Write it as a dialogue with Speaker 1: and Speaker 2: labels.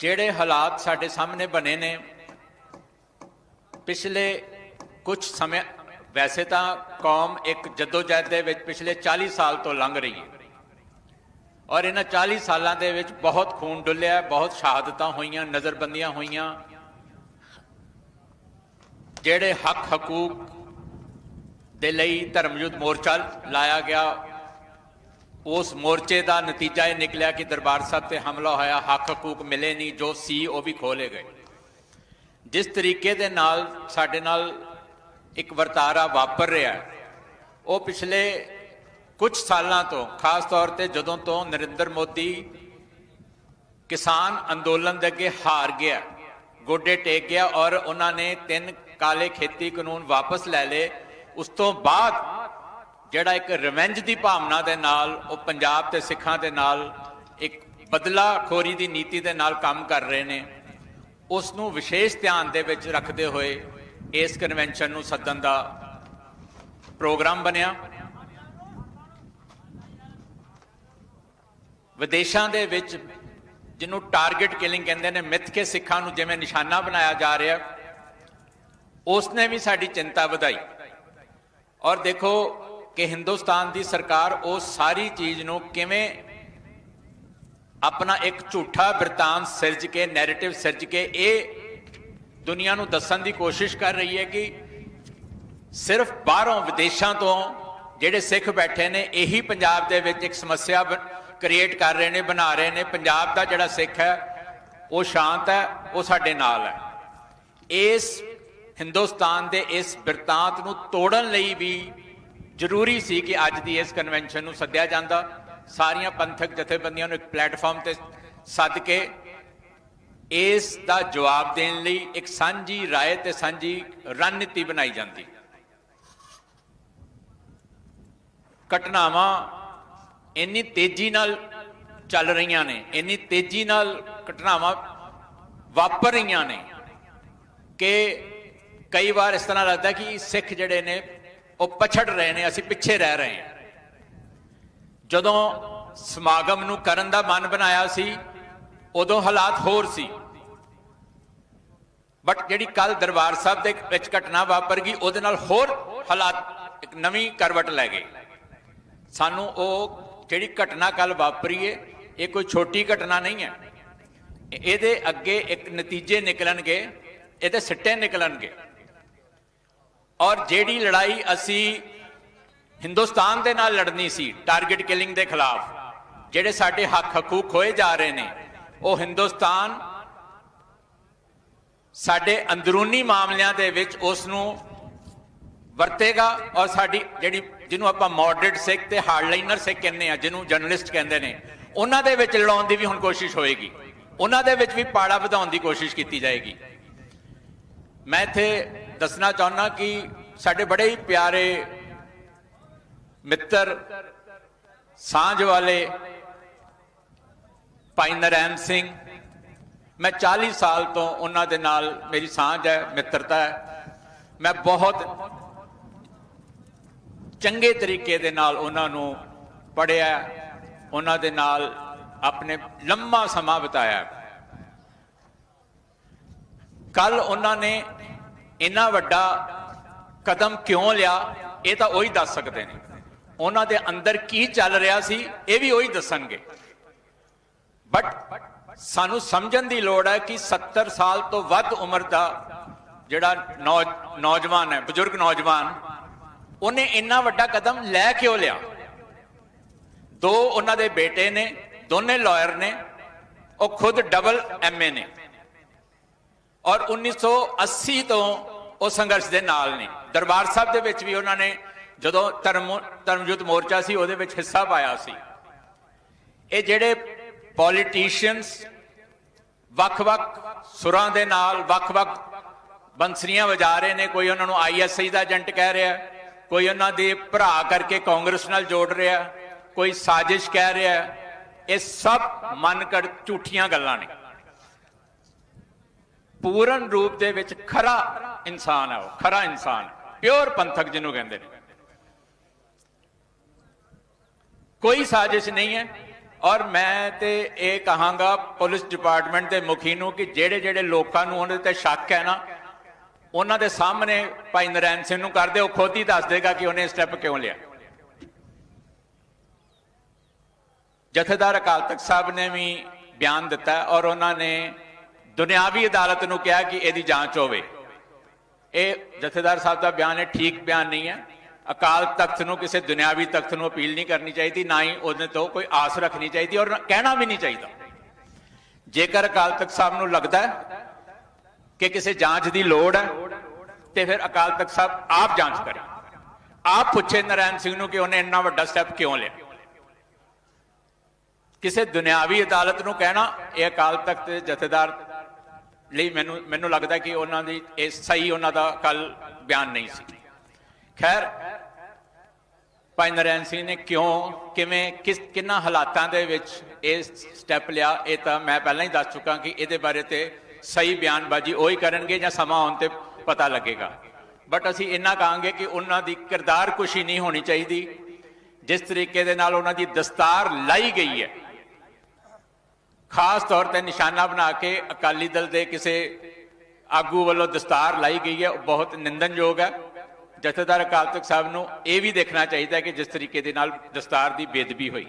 Speaker 1: ਜਿਹੜੇ ਹਾਲਾਤ ਸਾਡੇ ਸਾਹਮਣੇ ਬਣੇ ਨੇ, ਪਿਛਲੇ ਕੁਝ ਸਮੇਂ, ਵੈਸੇ ਤਾਂ ਕੌਮ ਇੱਕ ਜਦੋਜਹਿਦ ਦੇ ਵਿੱਚ ਪਿਛਲੇ 40 ਸਾਲ ਤੋਂ ਲੰਘ ਰਹੀ ਹੈ। ਔਰ ਇਹਨਾਂ 40 ਸਾਲਾਂ ਦੇ ਵਿੱਚ ਬਹੁਤ ਖੂਨ ਡੁੱਲਿਆ, ਬਹੁਤ ਸ਼ਹਾਦਤਾਂ ਹੋਈਆਂ, ਨਜ਼ਰਬੰਦੀਆਂ ਹੋਈਆਂ। ਜਿਹੜੇ ਹੱਕ ਹਕੂਕ ਦੇ ਲਈ ਧਰਮ ਯੁੱਧ ਮੋਰਚਾ ਲਾਇਆ ਗਿਆ ਉਸ ਮੋਰਚੇ ਦਾ ਨਤੀਜਾ ਇਹ ਨਿਕਲਿਆ ਕਿ ਦਰਬਾਰ ਸਾਹਿਬ ਤੇ ਹਮਲਾ ਹੋਇਆ ਹੱਕ ਹਕੂਕ ਮਿਲੇ ਨਹੀਂ ਜੋ ਸੀ ਉਹ ਵੀ ਖੋਲੇ ਗਏ। ਜਿਸ ਤਰੀਕੇ ਦੇ ਨਾਲ ਸਾਡੇ ਨਾਲ ਇੱਕ ਵਰਤਾਰਾ ਵਾਪਰ ਰਿਹਾ ਹੈ, ਉਹ ਪਿਛਲੇ ਕੁਝ ਸਾਲਾਂ ਤੋਂ ਖਾਸ ਤੌਰ ਤੇ ਜਦੋਂ ਤੋਂ ਨਰਿੰਦਰ ਮੋਦੀ ਕਿਸਾਨ ਅੰਦੋਲਨ ਦੇ ਅੱਗੇ ਹਾਰ ਗਿਆ ਗੋਡੇ ਟੇਕ ਗਿਆ ਔਰ ਉਹਨਾਂ ਨੇ ਤਿੰਨ ਕਾਲੇ ਖੇਤੀ ਕਾਨੂੰਨ ਵਾਪਸ ਲੈ ਲਏ ਉਸ ਤੋਂ ਬਾਅਦ ਜਿਹੜਾ ਇੱਕ ਰਿਵੈਂਜ ਦੀ ਭਾਵਨਾ ਦੇ ਨਾਲ, ਉਹ ਪੰਜਾਬ ਤੇ ਸਿੱਖਾਂ ਦੇ ਨਾਲ, ਇੱਕ ਬਦਲਾਖੋਰੀ ਦੀ ਨੀਤੀ ਦੇ ਨਾਲ ਕੰਮ ਕਰ ਰਹੇ ਨੇ। ਉਸ ਨੂੰ ਵਿਸ਼ੇਸ਼ ਧਿਆਨ ਦੇ ਵਿੱਚ ਰੱਖਦੇ ਹੋਏ ਇਸ ਕਨਵੈਨਸ਼ਨ ਨੂੰ ਸੱਦਣ ਦਾ ਪ੍ਰੋਗਰਾਮ ਬਣਿਆ। ਵਿਦੇਸ਼ਾਂ ਦੇ ਵਿੱਚ ਜਿਹਨੂੰ ਟਾਰਗੇਟ ਕਿਲਿੰਗ ਕਹਿੰਦੇ ਨੇ, ਮਿੱਥ ਕੇ ਸਿੱਖਾਂ ਨੂੰ ਜਿਵੇਂ ਨਿਸ਼ਾਨਾ ਬਣਾਇਆ ਜਾ ਰਿਹਾ ਉਸ ਨੇ ਵੀ ਸਾਡੀ ਚਿੰਤਾ ਵਧਾਈ। ਔਰ ਦੇਖੋ ਕਿ ਹਿੰਦੁਸਤਾਨ ਦੀ ਸਰਕਾਰ ਉਹ ਸਾਰੀ ਚੀਜ਼ ਨੂੰ ਕਿਵੇਂ ਆਪਣਾ ਇੱਕ ਝੂਠਾ ਬਿਰਤਾਂਤ ਸਿਰਜ ਕੇ ਨੈਰੇਟਿਵ ਸਿਰਜ ਕੇ, ਇਹ ਦੁਨੀਆ ਨੂੰ ਦੱਸਣ ਦੀ ਕੋਸ਼ਿਸ਼ ਕਰ ਰਹੀ ਹੈ ਕਿ ਸਿਰਫ ਬਾਹਰੋਂ ਵਿਦੇਸ਼ਾਂ ਤੋਂ ਜਿਹੜੇ ਸਿੱਖ ਬੈਠੇ ਨੇ, ਇਹੀ ਪੰਜਾਬ ਦੇ ਵਿੱਚ ਇੱਕ ਸਮੱਸਿਆ ਕ੍ਰੀਏਟ ਕਰ ਰਹੇ ਨੇ, ਬਣਾ ਰਹੇ ਨੇ। ਪੰਜਾਬ ਦਾ ਜਿਹੜਾ ਸਿੱਖ ਹੈ, ਉਹ ਸ਼ਾਂਤ ਹੈ, ਉਹ ਸਾਡੇ ਨਾਲ ਹੈ। ਇਸ ਹਿੰਦੁਸਤਾਨ ਦੇ ਇਸ ਬਿਰਤਾਂਤ ਨੂੰ ਤੋੜਨ ਲਈ ਵੀ ਜ਼ਰੂਰੀ ਸੀ ਕਿ ਅੱਜ ਦੀ ਇਸ ਕਨਵੈਨਸ਼ਨ ਨੂੰ ਸੱਦਿਆ ਜਾਂਦਾ ਸਾਰੀਆਂ ਪੰਥਕ ਜਥੇਬੰਦੀਆਂ ਨੂੰ ਇੱਕ ਪਲੇਟਫਾਰਮ ਤੇ ਸੱਦ ਕੇ ਇਸ ਦਾ ਜਵਾਬ ਦੇਣ ਲਈ ਇੱਕ ਸਾਂਝੀ رائے ਤੇ ਸਾਂਝੀ ਰਣਨੀਤੀ ਬਣਾਈ ਜਾਂਦੀ ਘਟਨਾਵਾਂ ਇੰਨੀ ਤੇਜ਼ੀ ਨਾਲ ਚੱਲ ਰਹੀਆਂ ਨੇ ਇੰਨੀ ਤੇਜ਼ੀ ਨਾਲ ਘਟਨਾਵਾਂ ਵਾਪਰ ਰਹੀਆਂ ਨੇ ਕਿ ਕਈ ਵਾਰ ਇਸ ਤਰ੍ਹਾਂ ਲੱਗਦਾ ਕਿ ਸਿੱਖ ਜਿਹੜੇ ਨੇ ਉਹ ਪਛੜ ਰਹੇ ਨੇ, ਅਸੀਂ ਪਿੱਛੇ ਰਹਿ ਰਹੇ ਹਾਂ। ਜਦੋਂ ਸਮਾਗਮ ਨੂੰ ਕਰਨ ਦਾ ਮਨ ਬਣਾਇਆ ਸੀ, ਉਦੋਂ ਹਾਲਾਤ ਹੋਰ ਸੀ। ਬਟ ਜਿਹੜੀ ਕੱਲ ਦਰਬਾਰ ਸਾਹਿਬ ਦੇ ਵਿੱਚ ਘਟਨਾ ਵਾਪਰ ਗਈ, ਉਹਦੇ ਨਾਲ ਹੋਰ ਹਾਲਾਤ, ਇੱਕ ਨਵੀਂ ਕਰਵਟ ਲੈ ਗਏ। ਸਾਨੂੰ ਉਹ ਜਿਹੜੀ ਘਟਨਾ ਕੱਲ ਵਾਪਰੀ ਏ, ਇਹ ਕੋਈ ਛੋਟੀ ਘਟਨਾ ਨਹੀਂ ਹੈ। ਇਹਦੇ ਅੱਗੇ ਇੱਕ ਨਤੀਜੇ ਨਿਕਲਣਗੇ, ਇਹਦੇ ਸਿੱਟੇ ਨਿਕਲਣਗੇ। ਔਰ ਜਿਹੜੀ ਲੜਾਈ ਅਸੀਂ ਹਿੰਦੁਸਤਾਨ ਦੇ ਨਾਲ ਲੜਨੀ ਸੀ ਟਾਰਗੇਟ ਕਿਲਿੰਗ ਦੇ ਖਿਲਾਫ, ਜਿਹੜੇ ਸਾਡੇ ਹੱਕ ਹਕੂਕ ਖੋਏ ਜਾ ਰਹੇ ਨੇ, ਉਹ ਹਿੰਦੁਸਤਾਨ ਸਾਡੇ ਅੰਦਰੂਨੀ ਮਾਮਲਿਆਂ ਦੇ ਵਿੱਚ ਉਸ ਨੂੰ ਵਰਤੇਗਾ ਔਰ ਸਾਡੀ ਜਿਹੜੀ, ਜਿਹਨੂੰ ਆਪਾਂ ਮੋਡਰੇਟ ਸਿੱਖ ਤੇ ਹਾਰਡਲਾਈਨਰ ਸਿੱਖ ਕਹਿੰਦੇ ਆ, ਜਿਹਨੂੰ ਜਰਨਲਿਸਟ ਕਹਿੰਦੇ ਨੇ, ਉਹਨਾਂ ਦੇ ਵਿੱਚ ਲੜਾਉਣ ਦੀ ਵੀ ਹੁਣ ਕੋਸ਼ਿਸ਼ ਹੋਏਗੀ, ਉਹਨਾਂ ਦੇ ਵਿੱਚ ਵੀ ਪਾੜਾ ਵਧਾਉਣ ਦੀ ਕੋਸ਼ਿਸ਼ ਕੀਤੀ ਜਾਏਗੀ। ਮੈਂ ਇੱਥੇ ਦੱਸਣਾ ਚਾਹੁੰਦਾ ਕਿ ਸਾਡੇ ਬੜੇ ਹੀ ਪਿਆਰੇ ਮਿੱਤਰ, ਸਾਂਝ ਵਾਲੇ ਭਾਈ ਨਰੈਣ ਸਿੰਘ। ਮੈਂ 40 ਸਾਲ ਤੋਂ ਉਹਨਾਂ ਦੇ ਨਾਲ ਮੇਰੀ ਸਾਂਝ ਹੈ, ਮਿੱਤਰਤਾ ਹੈ। ਮੈਂ ਬਹੁਤ ਚੰਗੇ ਤਰੀਕੇ ਦੇ ਨਾਲ ਉਹਨਾਂ ਨੂੰ ਪੜਿਆ ਉਹਨਾਂ ਦੇ ਨਾਲ ਆਪਣੇ ਲੰਮਾ ਸਮਾਂ ਬਿਤਾਇਆ। ਕੱਲ ਉਹਨਾਂ ਨੇ ਇੰਨਾ ਵੱਡਾ ਕਦਮ ਕਿਉਂ ਲਿਆ, ਇਹ ਤਾਂ ਉਹੀ ਦੱਸ ਸਕਦੇ ਨੇ। ਉਹਨਾਂ ਦੇ ਅੰਦਰ ਕੀ ਚੱਲ ਰਿਹਾ ਸੀ, ਇਹ ਵੀ ਉਹੀ ਦੱਸਣਗੇ। ਬਟ ਸਾਨੂੰ ਸਮਝਣ ਦੀ ਲੋੜ ਹੈ ਕਿ 70 ਸਾਲ ਤੋਂ ਵੱਧ ਉਮਰ ਦਾ ਜਿਹੜਾ ਨੌ- ਨੌਜਵਾਨ ਹੈ, ਬਜ਼ੁਰਗ ਨੌਜਵਾਨ, ਉਹਨੇ ਇੰਨਾ ਵੱਡਾ ਕਦਮ ਲੈ ਕਿਉਂ ਲਿਆ? ਦੋ ਉਹਨਾਂ ਦੇ ਬੇਟੇ ਨੇ, ਦੋਨੇ ਲਾਇਰ ਨੇ, ਉਹ ਖੁਦ ਡਬਲ ਐਮਏ ਨੇ। ਔਰ 1980 ਤੋਂ ਉਹ ਸੰਘਰਸ਼ ਦੇ ਨਾਲ ਨੇ। ਦਰਬਾਰ ਸਾਹਿਬ ਦੇ ਵਿੱਚ ਵੀ ਉਹਨਾਂ ਨੇ ਜਦੋਂ ਧਰਮ ਧਰਮਯੁੱਧ ਮੋਰਚਾ ਸੀ, ਉਹਦੇ ਵਿੱਚ ਹਿੱਸਾ ਪਾਇਆ ਸੀ। ਇਹ ਜਿਹੜੇ ਪੋਲੀਟੀਸ਼ੀਅਨਸ ਵੱਖ-ਵੱਖ ਸੁਰਾਂ ਦੇ ਨਾਲ, ਵੱਖ-ਵੱਖ ਬੰਸਰੀਆਂ ਵਜਾ ਰਹੇ ਨੇ, ਕੋਈ ਉਹਨਾਂ ਨੂੰ ਆਈਐਸਆਈ ਦਾ ਏਜੰਟ ਕਹਿ ਰਿਹਾ, ਕੋਈ ਉਹਨਾਂ ਦੇ ਭਰਾ ਕਰਕੇ ਕਾਂਗਰਸ ਨਾਲ ਜੋੜ ਰਿਹਾ, ਕੋਈ ਸਾਜ਼ਿਸ਼ ਕਹਿ ਰਿਹਾ, ਇਹ ਸਭ ਮਨ ਕਰ ਝੂਠੀਆਂ ਗੱਲਾਂ ਨੇ। ਪੂਰਨ ਰੂਪ ਦੇ ਵਿੱਚ ਖਰਾ ਇਨਸਾਨ ਹੈ ਉਹ, ਖਰਾ ਇਨਸਾਨ ਪਿਓਰ ਪੰਥਕ ਜਿਹਨੂੰ ਕਹਿੰਦੇ ਨੇ। ਕੋਈ ਸਾਜ਼ਿਸ਼ ਨਹੀਂ ਹੈ ਔਰ ਮੈਂ ਤੇ ਇਹ ਕਹਾਂਗਾ ਪੁਲਿਸ ਡਿਪਾਰਟਮੈਂਟ ਦੇ ਮੁਖੀ ਨੂੰ ਕਿ ਜਿਹੜੇ ਜਿਹੜੇ ਲੋਕਾਂ ਨੂੰ ਉਹਨਾਂ ਤੇ ਸ਼ੱਕ ਹੈ ਨਾ, ਉਹਨਾਂ ਦੇ ਸਾਹਮਣੇ ਭਾਈ ਨਰੈਣ ਸਿੰਘ ਨੂੰ ਕਰਦੇ, ਉਹ ਖੁਦ ਹੀ ਦੱਸ ਦੇਗਾ ਕਿ ਉਹਨੇ ਸਟੈਪ ਕਿਉਂ ਲਿਆ। ਜਥੇਦਾਰ ਅਕਾਲ ਤਖਤ ਸਾਹਿਬ ਨੇ ਵੀ ਬਿਆਨ ਦਿੱਤਾ ਔਰ ਉਹਨਾਂ ਨੇ ਦੁਨਿਆਵੀ ਅਦਾਲਤ ਨੂੰ ਕਿਹਾ ਕਿ ਇਹਦੀ ਜਾਂਚ ਹੋਵੇ। ਇਹ ਜਥੇਦਾਰ ਸਾਹਿਬ ਦਾ ਬਿਆਨ ਹੈ, ਠੀਕ ਬਿਆਨ ਨਹੀਂ ਹੈ। ਅਕਾਲ ਤਖਤ ਨੂੰ, ਕਿਸੇ ਦੁਨਿਆਵੀ ਤਖਤ ਨੂੰ ਅਪੀਲ ਨਹੀਂ ਕਰਨੀ ਚਾਹੀਦੀ, ਨਾ ਹੀ ਉਹਦੇ ਤੋਂ ਕੋਈ ਆਸ ਰੱਖਣੀ ਚਾਹੀਦੀ ਔਰ ਕਹਿਣਾ ਵੀ ਨਹੀਂ ਚਾਹੀਦਾ। ਜੇਕਰ ਅਕਾਲ ਤਖਤ ਸਾਹਿਬ ਨੂੰ ਲੱਗਦਾ ਕਿ ਕਿਸੇ ਜਾਂਚ ਦੀ ਲੋੜ ਹੈ, ਤੇ ਫਿਰ ਅਕਾਲ ਤਖਤ ਸਾਹਿਬ ਆਪ ਜਾਂਚ ਕਰੇ। ਆਪ ਪੁੱਛੇ ਨਰੈਣ ਸਿੰਘ ਨੂੰ ਕਿ ਉਹਨੇ ਇੰਨਾ ਵੱਡਾ ਸਟੈਪ ਕਿਉਂ ਲਿਆ। ਕਿਸੇ ਦੁਨਿਆਵੀ ਅਦਾਲਤ ਨੂੰ ਕਹਿਣਾ, ਇਹ ਅਕਾਲ ਤਖਤ ਦੇ ਜਥੇਦਾਰ ਲਈ ਮੈਨੂੰ ਮੈਨੂੰ ਲੱਗਦਾ ਕਿ ਉਹਨਾਂ ਦੀ, ਇਹ ਸਹੀ ਉਹਨਾਂ ਦਾ ਕੱਲ ਬਿਆਨ ਨਹੀਂ ਸੀ। ਖੈਰ, ਭਾਈ ਨਰੈਣ ਸਿੰਘ ਨੇ ਕਿਉਂ, ਕਿਵੇਂ, ਕਿਸ, ਕਿੰਨਾ ਹਾਲਾਤਾਂ ਦੇ ਵਿੱਚ ਇਹ ਸਟੈਪ ਲਿਆ, ਇਹ ਤਾਂ ਮੈਂ ਪਹਿਲਾਂ ਹੀ ਦੱਸ ਚੁੱਕਾ ਕਿ ਇਹਦੇ ਬਾਰੇ ਤੇ ਸਹੀ ਬਿਆਨਬਾਜ਼ੀ ਉਹੀ ਕਰਨਗੇ ਜਾਂ ਸਮਾਂ ਆਉਣ ਤੇ ਪਤਾ ਲੱਗੇਗਾ। ਬਟ ਅਸੀਂ ਇੰਨਾ ਕਹਾਂਗੇ ਕਿ ਉਹਨਾਂ ਦੀ ਕਿਰਦਾਰ ਕੁਸ਼ੀ ਨਹੀਂ ਹੋਣੀ ਚਾਹੀਦੀ। ਜਿਸ ਤਰੀਕੇ ਦੇ ਨਾਲ ਉਹਨਾਂ ਦੀ ਦਸਤਾਰ ਲਾਈ ਗਈ ਹੈ ਖਾਸ ਤੌਰ ਤੇ ਨਿਸ਼ਾਨਾ ਬਣਾ ਕੇ ਅਕਾਲੀ ਦਲ ਦੇ ਕਿਸੇ ਆਗੂ ਵੱਲੋਂ ਦਸਤਾਰ ਲਾਈ ਗਈ ਹੈ, ਉਹ ਬਹੁਤ ਨਿੰਦਨਯੋਗ ਹੈ। ਜਥੇਦਾਰ ਅਕਾਲ ਤਖਤ ਸਾਹਿਬ ਨੂੰ ਇਹ ਵੀ ਦੇਖਣਾ ਚਾਹੀਦਾ ਕਿ ਜਿਸ ਤਰੀਕੇ ਦੇ ਨਾਲ ਦਸਤਾਰ ਦੀ ਬੇਦਬੀ ਹੋਈ